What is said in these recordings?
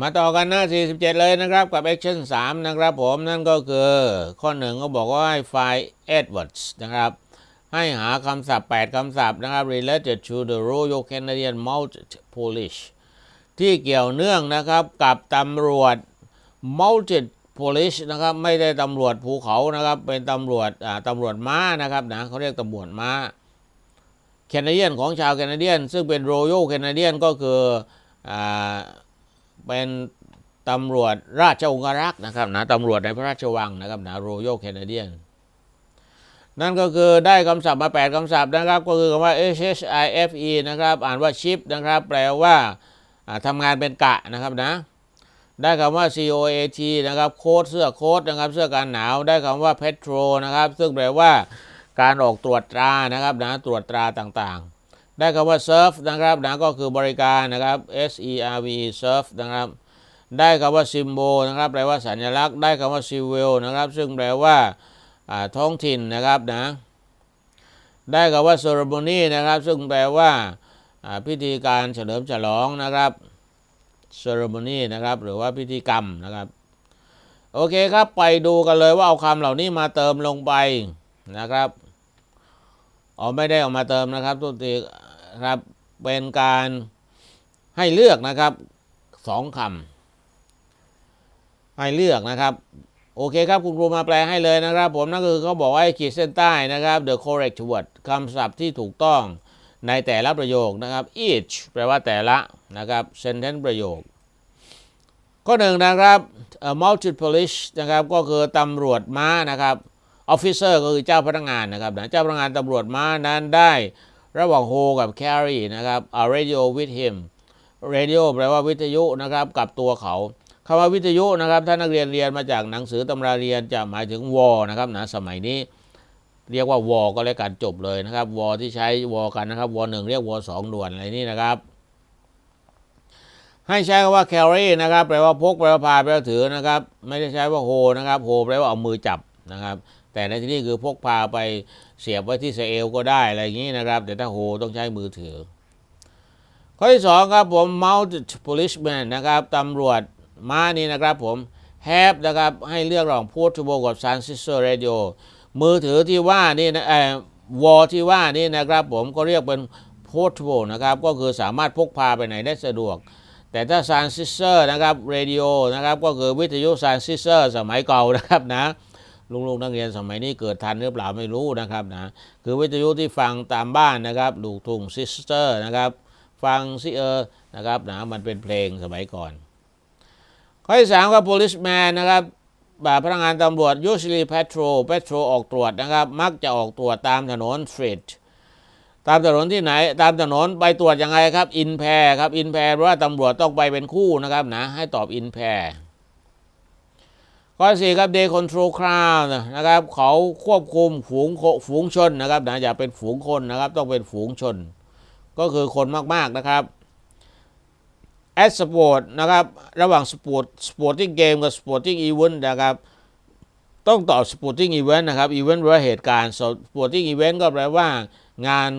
มาต่อกันหน้า 47 เลยนะครับ กับ action 3 นะครับผมนั่นก็คือข้อหนึ่งก็บอกว่าให้ find Edwards นะครับ ให้หาคำศัพท์ 8 คำศัพท์นะครับ related to the Royal Canadian Mounted Police ที่เกี่ยวเนื่องนะครับกับตำรวจ Mounted Police นะครับไม่ได้ตำรวจภูเขานะครับ เป็นตำรวจตำรวจม้านะครับนะเขาเรียกตำรวจม้าแคนาเดียนของชาวแคนาเดียน ซึ่งเป็น Royal Canadian ก็คืออ เป็นตำรวจราชองครักษ์นะครับนะตำรวจในพระราชวังนะครับนะ Royal Canadian นั่นก็คือได้คำศัพท์มา 8คำศัพท์นะครับ ก็คือคำว่า H H I F E นะครับ อ่านว่า ship นะครับ แปลว่าอ่าทำงานเป็นกะนะครับนะ ได้คำว่า C O A T นะครับโค้ดเสื้อโค้ดนะครับ เสื้อกันหนาว ได้คำว่า petrol นะครับ ซึ่งแปลว่าการออกตรวจตรานะครับนะตรวจตราต่างๆ ได้คำว่า surf นะครับนะก็คือบริการนะครับ S E R V E surf นะครับ ได้คำว่า symbol นะครับแปลว่าสัญลักษณ์ ได้คำว่า civil นะครับ ซึ่งแปลว่าท้องถิ่นนะครับนะ ได้คำว่า ceremony นะครับ ซึ่งแปลว่าพิธีการเฉลิมฉลองนะครับ ceremony นะครับ หรือว่าพิธีกรรมนะครับ โอเคครับ ไปดูกันเลยว่าเอาคำเหล่านี้มาเติมลงไปนะครับอ๋อไม่ได้เอามาเติมนะครับทุกที ครับเป็นการให้เลือกนะครับสองคำให้เลือกนะครับ โอเคครับ คุณครูมาแปลให้เลยนะครับ ผมนั่นก็คือเขาบอกว่าขีดเส้นใต้นะครับ the correct word คำศัพท์ที่ถูกต้องในแต่ละประโยคนะครับ each แปลว่าแต่ละนะครับ sentence ประโยค ข้อหนึ่งนะครับ mounted police นะครับก็คือตำรวจม้านะครับ officer ก็คือเจ้าพนักงานนะครับนะเจ้าพนักงานตำรวจม้านั้นได้ ระหว่าง hold กับ carry นะครับ a radio with him radio แปลว่าวิทยุนะครับกับตัวเขาคำว่าวิทยุนะครับถ้านักเรียนเรียนมาจากหนังสือตำราเรียนจะหมายถึงวอนะครับนะสมัยนี้ เรียกว่าวอก็แล้วกันจบเลยนะครับวอที่ใช้วอกันนะครับวอหนึ่งเรียกวอสองด่วนอะไรนี่นะครับ ให้ใช้คำว่า carry นะครับแปลว่าพกแปลว่าพาแปลว่าถือนะครับ ไม่ได้ใช้ว่า hold นะครับ hold แปลว่าเอามือจับนะครับ แต่ในที่นี้คือพกพาไปเสียบไว้ที่สะเอวก็ได้อะไรอย่างนี้นะครับ แต่ถ้า hold ต้องใช้มือถือ ข้อที่สองครับผม mounted policeman นะครับตำรวจม้านี่นะครับผม have นะครับให้เลือกระหว่าง portable กับ transistor radio มือถือที่ว่านี่นะเอ่อวอที่ว่านี่นะครับผมก็เรียกเป็น portable นะครับ ก็คือสามารถพกพาไปไหนได้สะดวก แต่ถ้า transistor นะครับ radio นะครับ ก็คือวิทยุ transistor สมัยเก่านะครับนะ ลุงๆนักเรียนสมัยนี้เกิดทันหรือเปล่าไม่รู้นะครับนะคือวิทยุที่ฟังตามบ้านนะครับลูกทุ่ง sister นะครับฟังซิเออร์นะครับนะมันเป็นเพลงสมัยก่อนข้อที่สามครับ policeman นะครับบบพนักงานตำรวจ usually patrol patrol ออกตรวจนะครับ มักจะออกตรวจตามถนน street ตามถนนที่ไหน ตามถนนไปตรวจยังไงครับ in pair ครับ in pair เพราะว่าตำรวจต้องไปเป็นคู่นะครับนะให้ตอบ in pair ข้อสี่ครับ they control crowd นะครับเขาควบคุมฝูงโคฝูงชนนะครับนะอย่าเป็นฝูงคนนะครับต้องเป็นฝูงชน ก็คือคนมากๆนะครับ at sport นะครับระหว่าง sport sporting game กับ sporting event นะครับต้องตอบ sporting event นะครับ event แปลว่าเหตุการณ์ sporting event ก็แปลว่างาน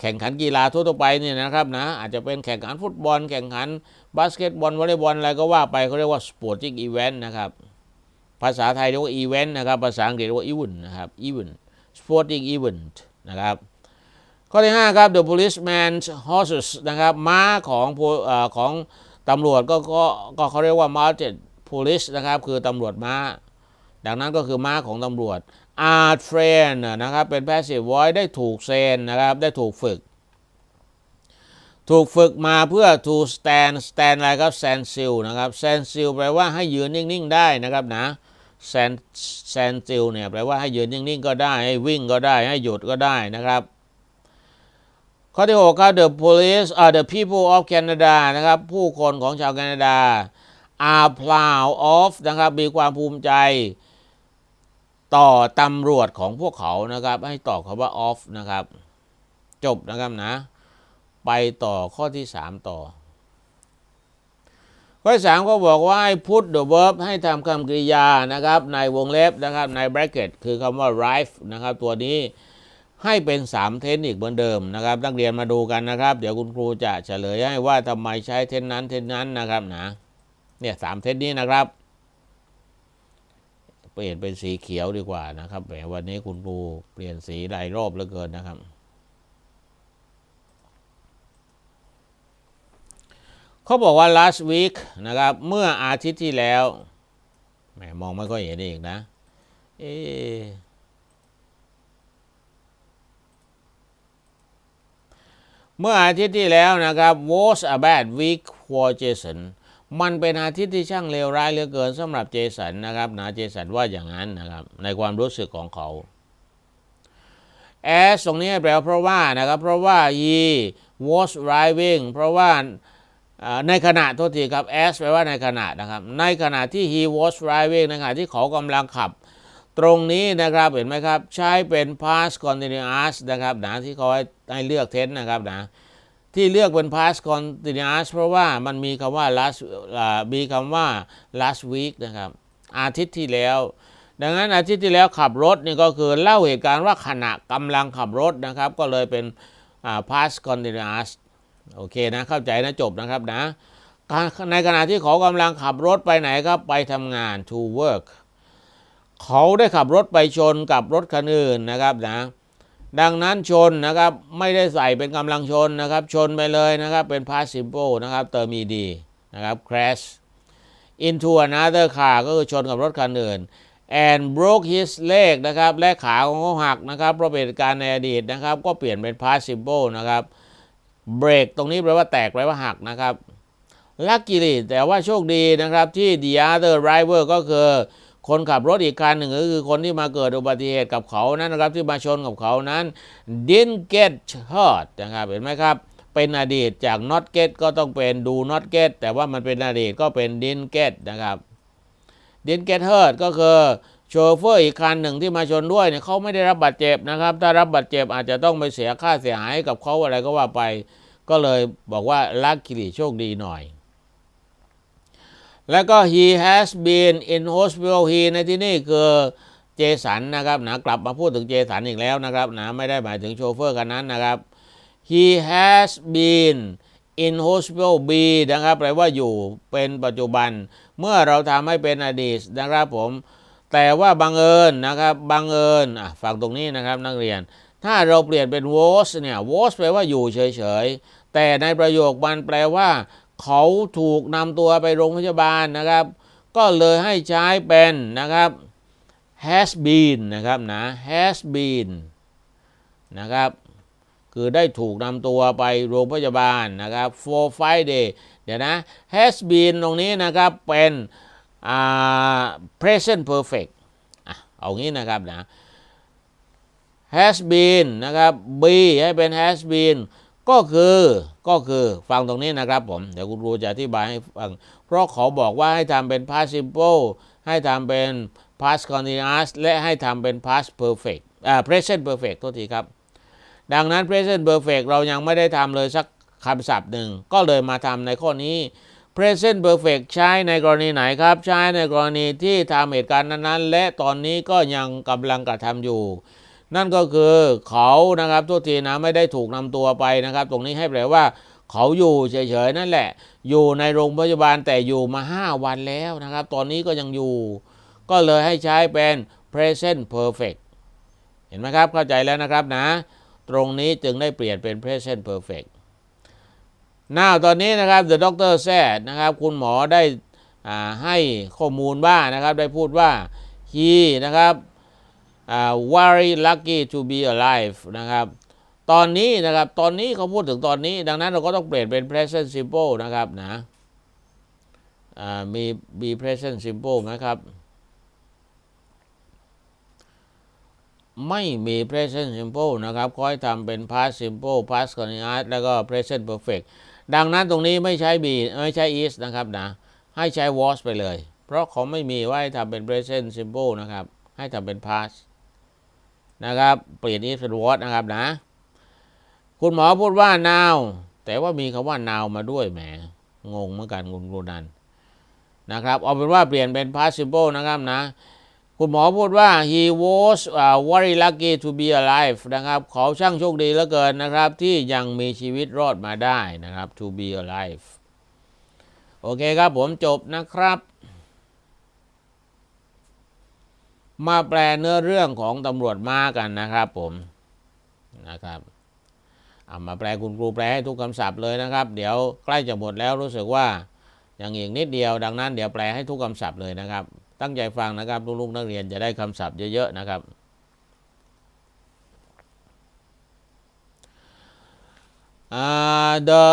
แข่งขันกีฬาทั่วๆไปเนี่ยนะครับนะอาจจะเป็นแข่งขันฟุตบอล แข่งขันบาสเกตบอลวอลเลย์บอลอะไรก็ว่าไปเขาเรียกว่า sporting event นะครับ ภาษาไทยเรียกว่า event นะครับ ภาษาอังกฤษเรียกว่า event นะครับ event sporting event นะครับ ข้อที่5ครับ the policeman's horses นะครับ ม้าของอของตำรวจก็ก็ก็เขาเรียกว่า mounted police นะครับ คือตำรวจม้า ดังนั้นก็คือม้าของตำรวจ are trained นะครับ เป็น passive voice ได้ถูกเซนนะครับ ได้ถูกฝึก ถูกฝึกมาเพื่อ to stand stand อะไรครับ stand still นะครับ stand still แปลว่าให้ยืนนิ่ง ๆ ได้นะครับนะ stand stand still เนี่ยแปลว่าให้ยืนนิ่งๆก็ได้ ให้วิ่งก็ได้ ให้หยุดก็ได้นะครับ ข้อที่6ครับ the police uh, the people of Canada นะครับ ผู้คนของชาวแคนาดา are proud of นะครับ มีความภูมิใจ ต่อตำรวจของพวกเขานะครับ ให้ต่อคำว่า off นะครับ จบนะครับนะ ไปต่อข้อที่ 3 ต่อ ข้อสามก็บอกว่าให้ put the verb ให้ทำคำกริยานะครับ ในวงเล็บนะครับใน bracket คือคำว่า rife นะครับ ตัวนี้ให้เป็น3เทนอีกเหมือนเดิมนะครับนักเรียนมาดูกันนะครับ เดี๋ยวคุณครูจะเฉลยให้ว่าทำไมใช้เทนนั้นเทนนั้นนะครับนะเนี่ยสามเทนนี้นะครับเปลี่ยนเป็นสีเขียวดีกว่านะครับแหมวันนี้คุณครูเปลี่ยนสีหลายรอบเหลือเกินนะครับ เขาบอกว่า last week นะครับ เมื่ออาทิตย์ที่แล้วแหมมองไม่ค่อยเห็นอีกนะ เอะเมื่ออาทิตย์ที่แล้วนะครับ was a bad week for Jason มันเป็นอาทิตย์ที่ช่างเลวร้ายเหลือเกินสำหรับเจสันนะครับนะเจสันว่าอย่างนั้นนะครับ ในความรู้สึกของเขา as ตรงนี้แปลว่าเพราะว่านะครับ เพราะว่า he was driving เพราะว่า ในขณะโทษทีครับ as แปลว่าในขณะนะครับ ในขณะที่ he was driving ในขณะที่เขากำลังขับ ตรงนี้นะครับเห็นไหมครับ ใช้เป็น past continuous นะครับนะที่เขาให้เลือกเทนนะครับนะที่เลือกเป็น past continuous เพราะว่ามันมีคำว่า last มีคำว่า last week นะครับ อาทิตย์ที่แล้ว ดังนั้นอาทิตย์ที่แล้วขับรถนี่ก็คือเล่าเหตุการณ์ว่าขณะกำลังขับรถนะครับ ก็เลยเป็น past continuous โอเคนะเข้าใจนะจบนะครับนะในขณะที่เขากำลังขับรถไปไหนครับไปทำงาน to work เขาได้ขับรถไปชนกับรถคันอื่นนะครับนะดังนั้นชนนะครับไม่ได้ใส่เป็นกำลังชนนะครับ ชนไปเลยนะครับเป็น past simple นะครับเติม ed นะครับ crash into another car ก็คือชนกับรถคันอื่น and broke his leg นะครับและขาของเขาหักนะครับเพราะเป็นเหตุการณ์ในอดีตนะครับ ก็เปลี่ยนเป็น past simple นะครับ break ตรงนี้แปลว่าแตกแปลว่าหักนะครับ luckily แต่ว่าโชคดีนะครับที่ the other driver ก็คือคนขับรถอีกคันหนึ่งก็คือคนที่มาเกิดอุบัติเหตุกับเขานั้นนะครับ ที่มาชนกับเขานั้น didn't get hurt นะครับเห็นไหมครับ เป็นอดีตจาก not get ก็ต้องเป็น do not get แต่ว่ามันเป็นอดีตก็เป็น didn't get นะครับ didn't get hurt ก็คือ โชเฟอร์อีกคันหนึ่งที่มาชนด้วยเนี่ยเขาไม่ได้รับบาดเจ็บนะครับ ถ้ารับบาดเจ็บอาจจะต้องไปเสียค่าเสียหายกับเขาอะไรก็ว่าไป ก็เลยบอกว่า luckily โชคดีหน่อย แล้วก็ he has been in hospital he ในที่นี่คือเจสันนะครับนะกลับมาพูดถึงเจสันอีกแล้วนะครับนะไม่ได้หมายถึงโชเฟอร์กันนั้นนะครับ he has been in hospital B นะครับแปลว่าอยู่เป็นปัจจุบัน เมื่อเราทำให้เป็นอดีตนะครับผม แต่ว่าบังเอิญนะครับบังเอิญอะฟังตรงนี้นะครับนักเรียน ถ้าเราเปลี่ยนเป็น was เนี่ย was แปลว่าอยู่เฉยๆ แต่ในประโยคมันแปลว่า เขาถูกนำตัวไปโรงพยาบาลนะครับ ก็เลยให้ใช้เป็นนะครับ has been นะครับนะ has been นะครับ คือได้ถูกนำตัวไปโรงพยาบาลนะครับ for five day เดี๋ยวนะ has been ตรงนี้นะครับเป็น present perfect อเอางี้นะครับนะ has been นะครับ be ให้เป็น has been ก็คือก็คือฟังตรงนี้นะครับผม เดี๋ยวคุณครูจะอธิบายให้ฟัง เพราะเขาบอกว่าให้ทำเป็น past simple ให้ทำเป็น past continuous และให้ทำเป็น past perfect อ่า present perfect โทษทีครับ ดังนั้น present perfect เรายังไม่ได้ทำเลยสักคำศัพท์หนึ่ง ก็เลยมาทำในข้อนี้ present perfect ใช้ในกรณีไหนครับ ใช้ในกรณีที่ทำเหตุการณ์นั้นๆ และตอนนี้ก็ยังกำลังกระทำอยู่ นั่นก็คือเขานะครับทุกทีนะไม่ได้ถูกนำตัวไปนะครับ ตรงนี้ให้แปลว่า เขาอยู่เฉยๆนั่นแหละ อยู่ในโรงพยาบาลแต่อยู่มา 5 วันแล้วนะครับ ตอนนี้ก็ยังอยู่ ก็เลยให้ใช้เป็น present perfect เห็นไหมครับเข้าใจแล้วนะครับนะ ตรงนี้จึงได้เปลี่ยนเป็น present perfect now ตอนนี้นะครับ the doctor said นะครับคุณหมอได้อ่าให้ข้อมูลว่านะครับได้พูดว่า he นะครับอ่า very lucky to be alive นะครับตอนนี้นะครับตอนนี้เขาพูดถึงตอนนี้ ดังนั้นเราก็ต้องเปลี่ยนเป็น present simple นะครับนะอ่ามีมี present simple ไหมครับ ไม่มี present simple นะครับขอให้ทำเป็น past simple past continuous แล้วก็ present perfect ดังนั้นตรงนี้ไม่ใช้ be ไม่ใช้ is นะครับนะ ให้ใช้ was ไปเลย เพราะเขาไม่มีว่าให้ทำเป็น present simple นะครับ ให้ทำเป็น past นะครับ เปลี่ยน if เป็น was นะครับนะ คุณหมอพูดว่า now แต่ว่ามีคำว่า now มาด้วยแหม งงเหมือนกันคุณครูนันนะครับ เอาเป็นว่าเปลี่ยนเป็น participle นะครับนะ คุณหมอพูดว่า he was uh, very lucky to be alive นะครับเขาช่างโชคดีเหลือเกินนะครับ ที่ยังมีชีวิตรอดมาได้นะครับ to be alive โอเคครับผมจบนะครับ มาแปลเนื้อเรื่องของตำรวจมากันนะครับผมนะครับเอามาแปลคุณครูแปลให้ทุกคำศัพท์เลยนะครับ เดี๋ยวใกล้จะหมดแล้วรู้สึกว่ายังอีกนิดเดียวดังนั้นเดี๋ยวแปลให้ทุกคำศัพท์เลยนะครับ ตั้งใจฟังนะครับลูกๆนักเรียนจะได้คำศัพท์เยอะๆนะครับ the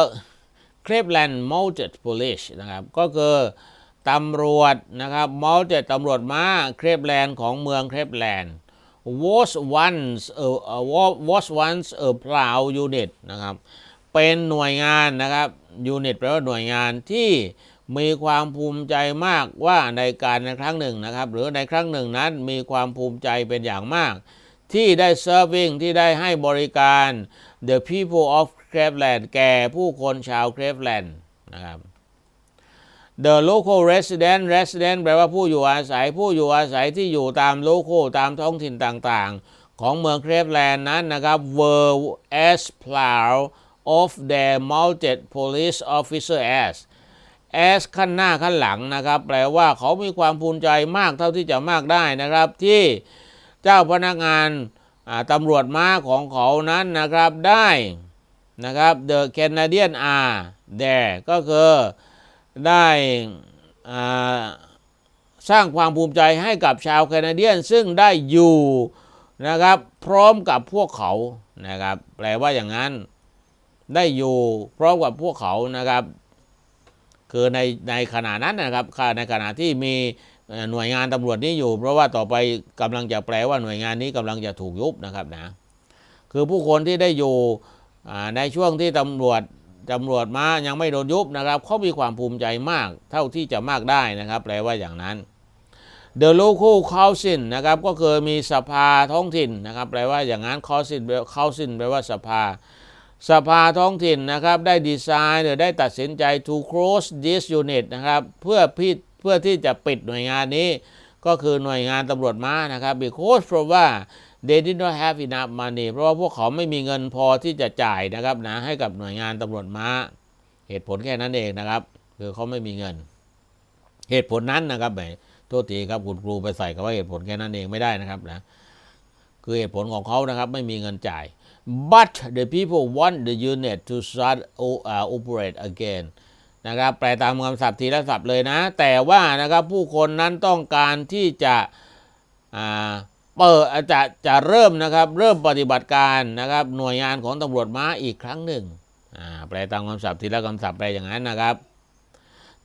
Cleveland Mounted Police นะครับก็คือตำรวจนะครับ Mounted ตำรวจม้าเครปแลนด์ของเมืองเครปแลนด์ was once a, a was once a proud unit นะครับเป็นหน่วยงานนะครับ unit แปลว่าหน่วยงานที่ มีความภูมิใจมากว่าในการในครั้งหนึ่งนะครับ หรือในครั้งหนึ่งนั้นมีความภูมิใจเป็นอย่างมาก ที่ได้ serving ที่ได้ให้บริการ the people of Cleveland แก่ผู้คนชาว Cleveland นะครับ the local resident resident แปลว่าผู้อยู่อาศัยผู้อยู่อาศัยที่อยู่ตาม local ตามท้องถิ่นต่างๆ ของเมืองเครฟแลนด์นั้นนะครับ were as proud of their mounted police officer as as ขั้นหน้าขั้นหลังนะครับ แปลว่าเขามีความภูมิใจมากเท่าที่จะมากได้นะครับ ที่เจ้าพนักงานตำรวจม้าของเขานั้นนะครับได้นะครับ the Canadian are there ก็คือได้สร้างความภูมิใจให้กับชาวแคนาเดียนซึ่งได้อยู่นะครับ พร้อมกับพวกเขานะครับ แปลว่าอย่างนั้นได้อยู่พร้อมกับพวกเขานะครับ คือในในขณะนั้นนะครับในขณะที่มีหน่วยงานตำรวจนี้อยู่ เพราะว่าต่อไปกำลังจะแปลว่าหน่วยงานนี้กำลังจะถูกยุบนะครับนะคือผู้คนที่ได้อยู่ในช่วงที่ตำรวจตำรวจมายังไม่โดนยุบนะครับเขามีความภูมิใจมากเท่าที่จะมากได้นะครับ แปลว่าอย่างนั้น The local council นะครับก็คือมีสภาท้องถิ่นนะครับ แปลว่าอย่างนั้น council council แปลว่าสภา สภาท้องถิ่นนะครับได้ดีไซน์หรือได้ตัดสินใจ to close this unit นะครับเพื่อพิเพื่อที่จะปิดหน่วยงานนี้ ก็คือหน่วยงานตำรวจม้านะครับ because เพราะว่า they did not have enough money เพราะว่าพวกเขาไม่มีเงินพอที่จะจ่ายนะครับนะให้กับหน่วยงานตำรวจม้า เหตุผลแค่นั้นเองนะครับ คือเขาไม่มีเงิน เหตุผลนั้นนะครับแหมโทษทีครับคุณครูไปใส่กับว่าเหตุผลแค่นั้นเองไม่ได้นะครับนะ คือเหตุผลของเขานะครับ ไม่มีเงินจ่าย but the people want the unit to start operate again นะครับแปลตามคำศัพท์ทีละศัพท์เลยนะ แต่ว่านะครับผู้คนนั้นต้องการที่จะเปิดจะจะเริ่มนะครับ เริ่มปฏิบัติการนะครับ หน่วยงานของตำรวจม้าอีกครั้งหนึ่งแปลตามคำศัพท์ทีละคำศัพท์แปลอย่างนั้นนะครับ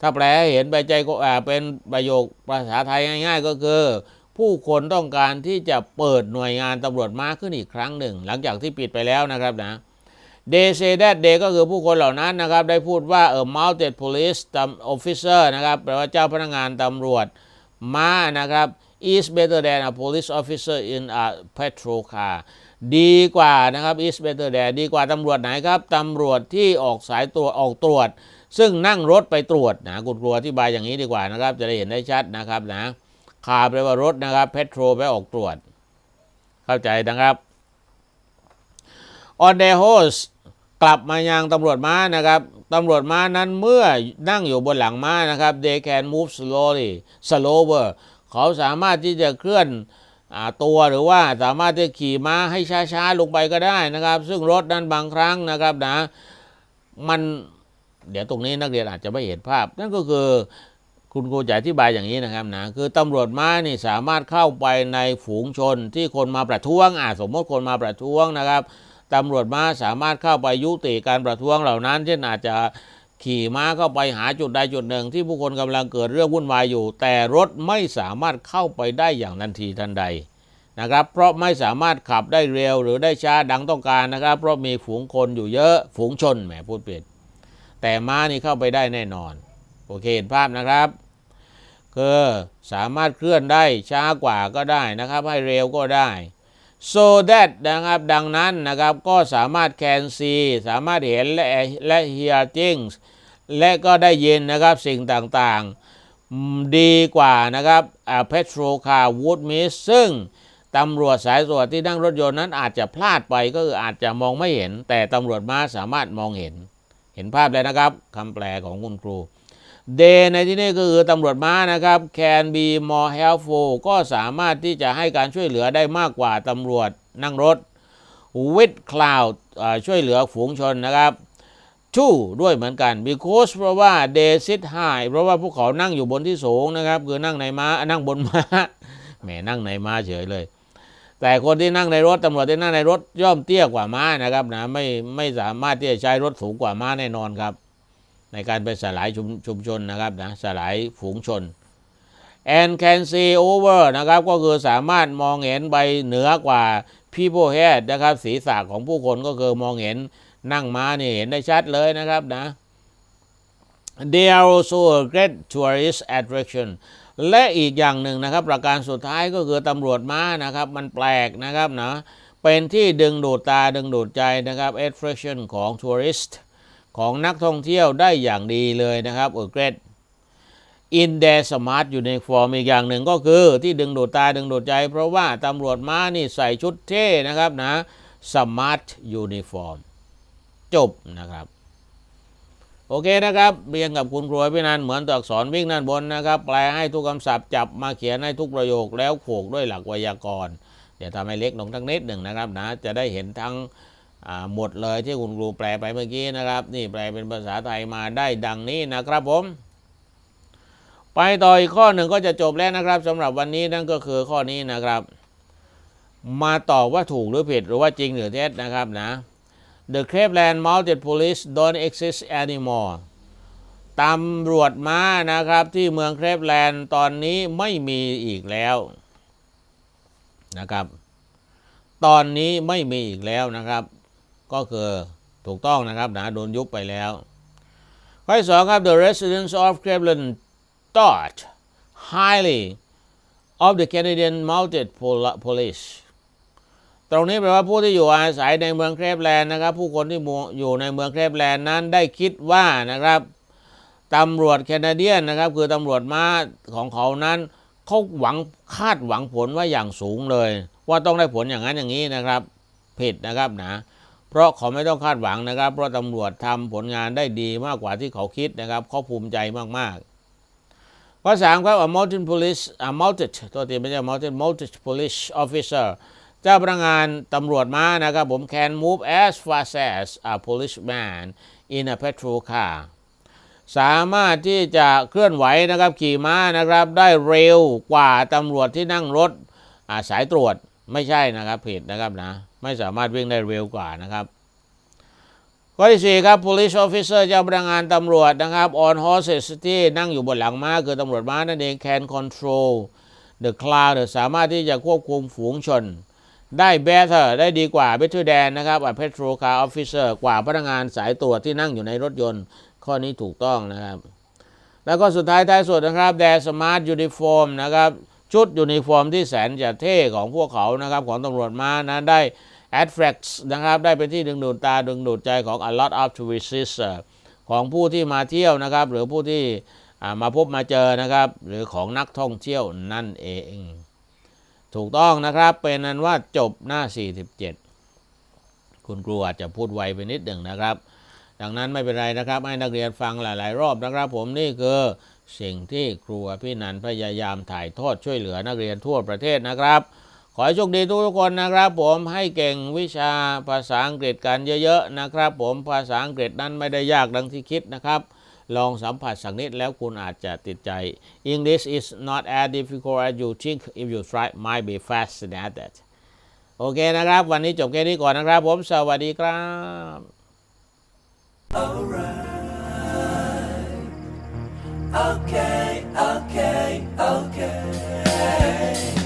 ถ้าแปลเห็นไปใจก็เป็นประโยคภาษาไทยง่าย ๆ ก็คือ ผู้คนต้องการที่จะเปิดหน่วยงานตำรวจม้าขึ้นอีกครั้งหนึ่ง หลังจากที่ปิดไปแล้วนะครับนะ they say that they ก็คือผู้คนเหล่านั้นนะครับ ได้พูดว่าเออ mounted police officer นะครับแปลว่าเจ้าพนักงานตำรวจม้านะครับ is better than a police officer in a patrol car ดีกว่านะครับ is better than ดีกว่าตำรวจไหนครับตำรวจที่ออกสายตรวจออกตรวจ ซึ่งนั่งรถไปตรวจนะคุณครูอธิบายอย่างนี้ดีกว่านะครับ จะได้เห็นได้ชัดนะครับนะ คาแปลว่ารถนะครับ petrol แปลออกตรวจ เข้าใจนะครับ on their horse กลับมายังตำรวจม้านะครับตำรวจม้านั้นเมื่อนั่งอยู่บนหลังม้านะครับ they can move slowly slower เขาสามารถที่จะเคลื่อนตัวหรือว่าสามารถที่ขี่ม้าให้ช้าๆลงไปก็ได้นะครับ ซึ่งรถนั้นบางครั้งนะครับนะมันเดี๋ยวตรงนี้นักเรียนอาจจะไม่เห็นภาพ นั่นก็คือ คุณครูจะอธิบายอย่างนี้นะครับนะคือตำรวจม้านี่สามารถเข้าไปในฝูงชนที่คนมาประท้วงอ่าสมมติคนมาประท้วงนะครับตำรวจม้าสามารถเข้าไปยุติการประท้วงเหล่านั้น เช่นอาจจะขี่ม้าเข้าไปหาจุดใดจุดหนึ่ง ที่ผู้คนกำลังเกิดเรื่องวุ่นวายอยู่ แต่รถไม่สามารถเข้าไปได้อย่างทันทีทันใดนะครับ เพราะไม่สามารถขับได้เร็วหรือได้ช้าดังต้องการนะครับ เพราะมีฝูงคนอยู่เยอะฝูงชนแหมพูดผิดแต่ม้านี่เข้าไปได้แน่นอน โอเคเห็นภาพนะครับคือสามารถเคลื่อนได้ช้ากว่าก็ได้นะครับ ให้เร็วก็ได้ so that นะครับดังนั้นนะครับก็สามารถ can see สามารถเห็นและและ hear things และก็ได้ยินนะครับสิ่งต่างๆ ดีกว่านะครับ a petrol car would miss ซึ่งตำรวจสายตรวจที่นั่งรถยนต์นั้นอาจจะพลาดไปก็คืออาจจะมองไม่เห็น แต่ตำรวจม้าสามารถมองเห็น เห็นภาพเลยนะครับคำแปลของคุณครู they ในที่นี้ก็คือตำรวจม้านะครับ can be more helpful ก็สามารถที่จะให้การช่วยเหลือได้มากกว่าตำรวจนั่งรถ with cloud ช่วยเหลือฝูงชนนะครับ two ด้วยเหมือนกัน because เพราะว่า they sit high เพราะว่าพวกเขานั่งอยู่บนที่สูงนะครับ คือนั่งในม้านั่งบนม้าแหมนั่งในม้าเฉยเลย แต่คนที่นั่งในรถตำรวจที่นั่งในรถย่อมเตี้ยกว่าม้านะครับนะไม่ไม่สามารถที่จะใช้รถสูงกว่าม้าแน่นอนครับ ในการไปสลายชุมชมชนนะครับนะสลายฝูงชน and can see over นะครับก็คือสามารถมองเห็นไปเหนือกว่า people head นะครับศีรษะของผู้คนก็คือมองเห็นนั่งม้านี่เห็นได้ชัดเลยนะครับนะ they are also a great tourist attraction และอีกอย่างหนึ่งนะครับ ประการสุดท้ายก็คือตำรวจม้านะครับ มันแปลกนะครับนะเป็นที่ดึงดูดตาดึงดูดใจนะครับ attraction ของ tourist ของนักท่องเที่ยวได้อย่างดีเลยนะครับ a great in their smart uniform อีกอย่างหนึ่งก็คือที่ดึงดูดตาดึงดูดใจ เพราะว่าตำรวจม้านี่ใส่ชุดเท่นะครับนะ smart uniform จบนะครับ โอเคนะครับ เรียนกับคุณครูพี่นันเหมือนตัวอักษรวิ่งด้านบนนะครับ แปลให้ทุกคำศัพท์จับมาเขียนให้ทุกประโยคแล้วผูกด้วยหลักไวยากรณ์เดี๋ยวทำให้เล็กลงทั้งนิดหนึ่งนะครับนะจะได้เห็นทั้ง หมดเลยที่คุณครูแปลไปเมื่อกี้นะครับ นี่แปลเป็นภาษาไทยมาได้ดังนี้นะครับผม ไปต่ออีกข้อหนึ่งก็จะจบแล้วนะครับสำหรับวันนี้นั่นก็คือข้อนี้นะครับ มาตอบว่าถูกหรือผิดหรือว่าจริงหรือเท็จนะครับนะ The Cleveland Mounted Police don't exist anymore ตำรวจม้านะครับที่เมืองเคลฟแลนด์ตอนนี้ไม่มีอีกแล้วนะครับ ตอนนี้ไม่มีอีกแล้วนะครับ ก็คือถูกต้องนะครับนะโดนยุบไปแล้ว ข้อที่สองครับ The residents of Cleveland thought highly of the Canadian Mounted Police. ตรงนี้แปลว่าผู้ที่อยู่อาศัยในเมืองเครฟแลนด์นะครับ ผู้คนที่อยู่ในเมืองเครฟแลนด์นั้นได้คิดว่านะครับตำรวจแคนาเดียนนะครับ คือตำรวจม้าของเขานั้นเขาหวังคาดหวังผลว่าอย่างสูงเลย ว่าต้องได้ผลอย่างนั้นอย่างนี้นะครับ ผิดนะครับนะ เพราะเขาไม่ต้องคาดหวังนะครับ เพราะตำรวจทำผลงานได้ดีมากกว่าที่เขาคิดนะครับเขาภูมิใจมากๆข้อสามครับ a mountain police a mounted ตัวตีไม่ใช่ mountain mounted police officer เจ้าพนักงานตำรวจม้านะครับผม can move as fast as a policeman in a patrol car สามารถที่จะเคลื่อนไหวนะครับขี่ม้านะครับได้เร็วกว่าตำรวจที่นั่งรถสายตรวจ ไม่ใช่นะครับผิดนะครับนะ ไม่สามารถวิ่งได้เร็วกว่านะครับข้อที่สี่ครับ police officer เจ้าพนักงานตำรวจนะครับ on horses ที่นั่งอยู่บนหลังม้าคือตำรวจม้านั่นเอง can control the crowd สามารถที่จะควบคุมฝูงชน ได้ better ได้ดีกว่า better than นะครับ a petrol car officer กว่าพนักงานสายตรวจที่นั่งอยู่ในรถยนต์ ข้อนี้ถูกต้องนะครับ แล้วก็สุดท้ายท้ายสุดนะครับ their smart uniform นะครับ ชุดยูนิฟอร์มที่แสนจะเท่ของพวกเขานะครับของตำรวจม้านะได้ attracts นะครับได้เป็นที่ดึงดูดตาดึงดูดใจของ a lot of tourists ของผู้ที่มาเที่ยวนะครับ หรือผู้ที่มาพบมาเจอนะครับ หรือของนักท่องเที่ยวนั่นเอง ถูกต้องนะครับเป็นนั้นว่าจบหน้า 47 คุณครูอาจจะพูดไวไปนิดหนึ่งนะครับ ดังนั้นไม่เป็นไรนะครับ ให้นักเรียนฟังหลาย ๆ รอบนะครับ ผมนี่คือ สิ่งที่ครูพี่นันพยายามถ่ายทอดช่วยเหลือนักเรียนทั่วประเทศนะครับ ขอให้โชคดีทุกๆคนนะครับผมให้เก่งวิชาภาษาอังกฤษกันเยอะๆนะครับ ผมภาษาอังกฤษนั้นไม่ได้ยากดังที่คิดนะครับลองสัมผัสสักนิดแล้วคุณอาจจะติดใจ English is not as difficult as you think if you try might be fast at that โอเคนะครับ วันนี้จบแค่นี้ก่อนนะครับ ผมสวัสดีครับ okay, okay, okay.